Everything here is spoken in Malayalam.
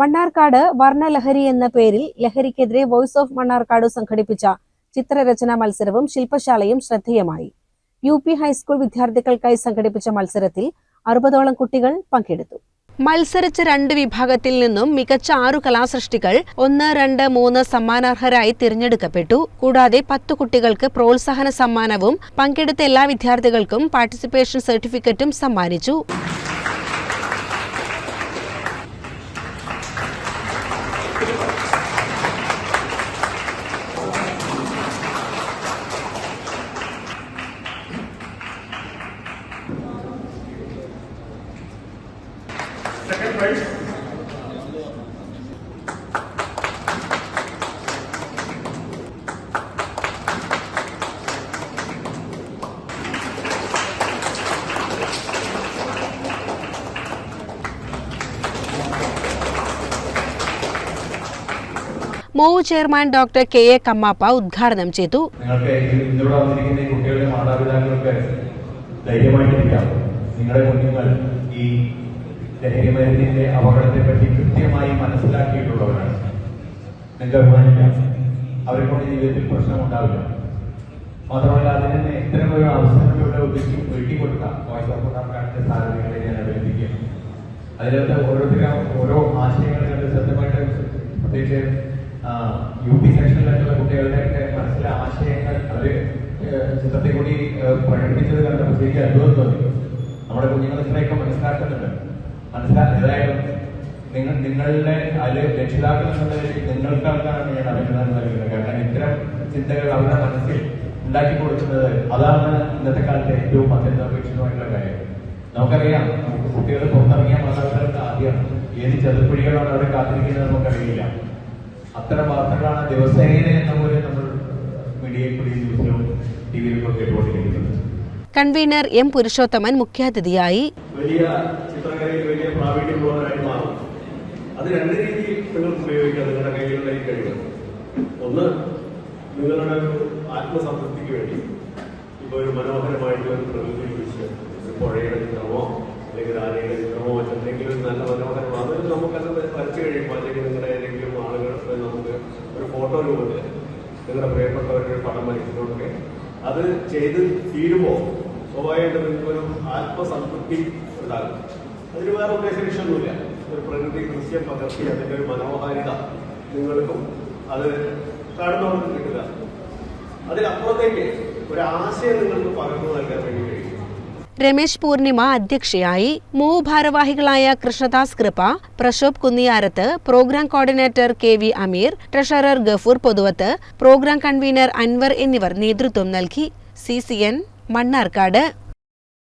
മണ്ണാർക്കാട് വർണലഹരി എന്ന പേരിൽ ലഹരിക്കെതിരെ വോയിസ് ഓഫ് മണ്ണാർക്കാട് സംഘടിപ്പിച്ച ചിത്രരചനാ മത്സരവും ശില്പശാലയും ശ്രദ്ധേയമായി. യു പി ഹൈസ്കൂൾ വിദ്യാർത്ഥികൾക്കായി സംഘടിപ്പിച്ച മത്സരത്തിൽ അറുപതോളം കുട്ടികൾ പങ്കെടുത്തു. മത്സരിച്ച രണ്ട് വിഭാഗത്തിൽ നിന്നും മികച്ച ആറു കലാസൃഷ്ടികൾ ഒന്ന് രണ്ട് മൂന്ന് സമ്മാനാർഹരായി തിരഞ്ഞെടുക്കപ്പെട്ടു. കൂടാതെ പത്ത് കുട്ടികൾക്ക് പ്രോത്സാഹന സമ്മാനവും പങ്കെടുത്ത എല്ലാ വിദ്യാർത്ഥികൾക്കും പാർട്ടിസിപ്പേഷൻ സർട്ടിഫിക്കറ്റും സമ്മാനിച്ചു. Second prize. MOVE chairman doctor K A Kammappa ഉദ്ഘാടനം ചെയ്തു നിങ്ങൾക്ക് ഇത് ഇന്നിവിടെ വന്നിരിക്കുന്ന ഈ കുട്ടികളുടെ മാതാപിതാക്കൾക്ക് ധൈര്യമായിട്ടിരിക്കാം നിങ്ങളുടെ കുഞ്ഞുങ്ങൾ ഈ ലഹരി മരുന്നിന്റെ അപകടത്തെ പറ്റി കൃത്യമായി മനസ്സിലാക്കിയിട്ടുള്ളവരാണ്. നിങ്ങൾക്ക് അഭിമാനിക്കാം. അവരെ കൊണ്ട് ജീവിതത്തിൽ പ്രശ്നമുണ്ടാവില്ല. മാത്രമല്ല അതിന് ഇത്തരം ഒരു അവസരങ്ങളിലൂടെ ഉദ്ദേശിച്ച് ഒരുക്കി കൊടുക്കാം വോയിസ് ഓഫ് മണ്ണാർക്കാടിന്റെ സാധ്യതകളെ ഞാൻ അഭിനന്ദിക്കുന്നു. അതിലത്തെ ഓരോരുത്തരും ഓരോ ആശയങ്ങൾ കണ്ട് സത്യമായിട്ട് പ്രത്യേകിച്ച് യു പി സെക്ഷനിലായിട്ടുള്ള കുട്ടികളുടെ ഒക്കെ മനസ്സിലെ ആശയങ്ങൾ അവർ ചിത്രത്തെ കൂടി പ്രകടിപ്പിച്ചത് കണ്ടപ്പോൾ ശരിക്കും അത്ഭുതം തോന്നി. നമ്മുടെ കുഞ്ഞുങ്ങൾ ഇത്രയൊക്കെ മനസ്സിലാക്കുന്നുണ്ട്. മനസ്സിലാക്കിയതായാലും നിങ്ങൾ നിങ്ങളുടെ അതിൽ രക്ഷിതാക്കൾ എന്നുള്ള നിലയിൽ നിങ്ങൾക്കാർക്കാണ് ഞാൻ അഭിനന്ദനം നൽകുന്നത് കാരണം ഇത്തരം ചിന്തകൾ അവരുടെ മനസ്സിൽ ഉണ്ടാക്കി കൊടുക്കുന്നത് അതാണ് ഇന്നത്തെ കാലത്തെ ഏറ്റവും അത്യന്താപേക്ഷിതമായിട്ടുള്ള കാര്യം. നമുക്കറിയാം നമുക്ക് കുട്ടികൾ പുറത്തിറങ്ങിയ മാതാപിതാക്കൾക്ക് ആദ്യം ഏത് ചെറുപ്പിടികളാണ് അവിടെ കാത്തിരിക്കുന്നത് നമുക്കറിയില്ല. അത്തരം വാർത്തകളാണ് ദിവസേന എന്ന പോലെ നമ്മൾ കൺവീനർ എം പുരുഷോത്തമൻ മുഖ്യാതിഥിയായി. വലിയ ചിത്രകലയിൽ വലിയ പ്രാവീണ്യമുള്ളവരായി മാറും. അത് രണ്ട് രീതിയിൽ നിങ്ങൾക്ക് ഉപയോഗിക്കാം നിങ്ങളുടെ കയ്യിലുള്ള ഈ കഴിവ്. ഒന്ന് നിങ്ങളുടെ ഒരു ആത്മസംതൃപ്തിക്ക് വേണ്ടി. ഇപ്പോൾ ഒരു മനോഹരമായിട്ടുള്ള ഒരു പ്രകൃതി ദൃശ്യം ഒരു പുഴയുടെ ചിത്രമോ അല്ലെങ്കിൽ ആനയുടെ ചിത്രമോ മറ്റെന്തെങ്കിലും നല്ല മനോഹരമാണ് അത് നമുക്കത് വരച്ചു കഴിയുമ്പോൾ അല്ലെങ്കിൽ നിങ്ങളുടെ ഏതെങ്കിലും ആളുകൾ നമുക്ക് ഒരു ഫോട്ടോ രൂപത്തിൽ നിങ്ങളുടെ പ്രിയപ്പെട്ടവരുടെ പടം വരയ്ക്കുന്നതൊക്കെ അത് ചെയ്ത് തീരുമ്പോൾ സ്വാഭാവികമായിട്ട് നിങ്ങൾക്കൊരു ആത്മസംതൃപ്തി ഉണ്ടാകും. അതിന് വേറെ ഉദ്ദേശ ലക്ഷ്യമൊന്നുമില്ല ഒരു പ്രകൃതി ദൃശ്യം പകർത്തി അതിന്റെ ഒരു മനോഹാരിത നിങ്ങൾക്കും അത് കാണുന്നവർക്ക് കിട്ടുക. അതിനപ്പുറത്തേക്ക് ഒരു ആശയം നിങ്ങൾക്ക് പകർന്നു നൽകാൻ വേണ്ടി കഴിയും. രമേശ് പൂർണിമ അധ്യക്ഷയായി മൂവ് ഭാരവാഹികളായ Krishnadas Kripa Prashobh Kunniyarath programme coordinator K V Ameer treasurer Gafoor Pothuvath programme convener Anwar എന്നിവർ നേതൃത്വം നൽകി. C C N Mannarkkad